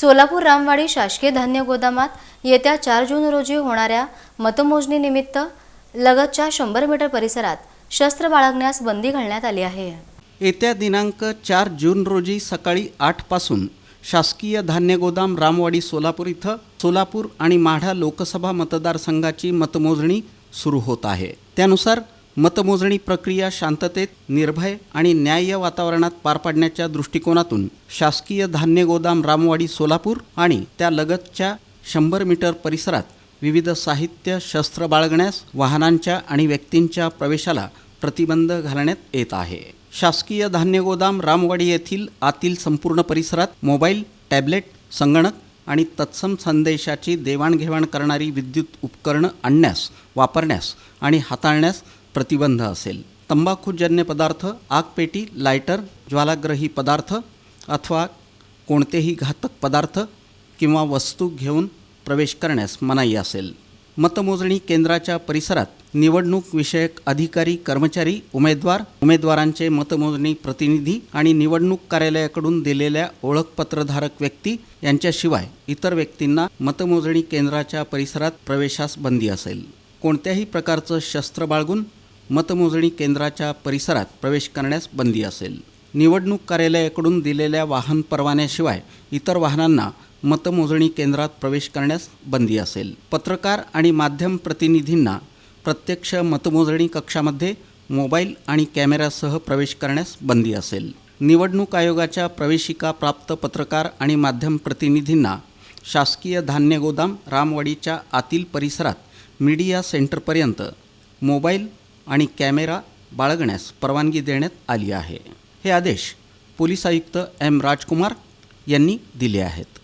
सोलापूर रामवाडी शासकीय धान्य गोदामात येत्या चार जून रोजी होणाऱ्या मतमोजणीनिमित्त लगतच्या शंभर मीटर परिसरात शस्त्र बाळगण्यास बंदी घालण्यात आली आहे. येत्या दिनांक चार जून रोजी सकाळी आठपासून शासकीय धान्य गोदाम रामवाडी सोलापूर इथं सोलापूर आणि माढा लोकसभा मतदारसंघाची मतमोजणी सुरू होत आहे. त्यानुसार मतमोजणी प्रक्रिया शांततेत निर्भय आणि न्याय्य वातावरणात पार पाडण्याच्या दृष्टिकोनातून शासकीय धान्य गोदाम रामवाडी सोलापूर आणि त्या लगतच्या शंभर मीटर परिसरात विविध साहित्य शस्त्र बाळगण्यास वाहनांच्या आणि व्यक्तींच्या प्रवेशाला प्रतिबंध घालण्यात येत आहे. शासकीय धान्य गोदाम रामवाडी येथील आतील संपूर्ण परिसरात मोबाईल टॅबलेट संगणक आणि तत्सम संदेशाची देवाणघेवाण करणारी विद्युत उपकरणं आणण्यास वापरण्यास आणि हाताळण्यास प्रतिबंध असेल. तंबाखूजन्य पदार्थ आगपेटी लायटर ज्वालाग्रही पदार्थ अथवा कोणतेही घातक पदार्थ किंवा वस्तू घेऊन प्रवेश करण्यास मनाई असेल. मतमोजणी केंद्राच्या परिसरात निवडणूक विषयक अधिकारी कर्मचारी उमेदवार उमेदवारांचे मतमोजणी प्रतिनिधी आणि निवडणूक कार्यालयाकडून दिलेल्या ओळखपत्रधारक व्यक्ती यांच्याशिवाय इतर व्यक्तींना मतमोजणी केंद्राच्या परिसरात प्रवेशास बंदी असेल. कोणत्याही प्रकारचं शस्त्र बाळगून मतमोजणी केंद्राच्या परिसरात प्रवेश करण्यास बंदी असेल. निवडणूक कार्यालयाकडून दिलेल्या वाहन परवान्याशिवाय इतर वाहनांना मतमोजणी केंद्रात प्रवेश करण्यास बंदी असेल. पत्रकार आणि माध्यम प्रतिनिधींना प्रत्यक्ष मतमोजणी कक्षामध्ये मोबाईल आणि कॅमेऱ्यासह प्रवेश करण्यास बंदी असेल. निवडणूक आयोगाच्या प्रवेशिका प्राप्त पत्रकार आणि माध्यम प्रतिनिधींना शासकीय धान्य गोदाम रामवाडीच्या आतील परिसरात मीडिया सेंटरपर्यंत मोबाईल आणि कॅमेरा बाळगण्यास परवानगी देण्यात आली आहे. हे आदेश पोलीस आयुक्त एम राजकुमार यांनी दिले आहेत.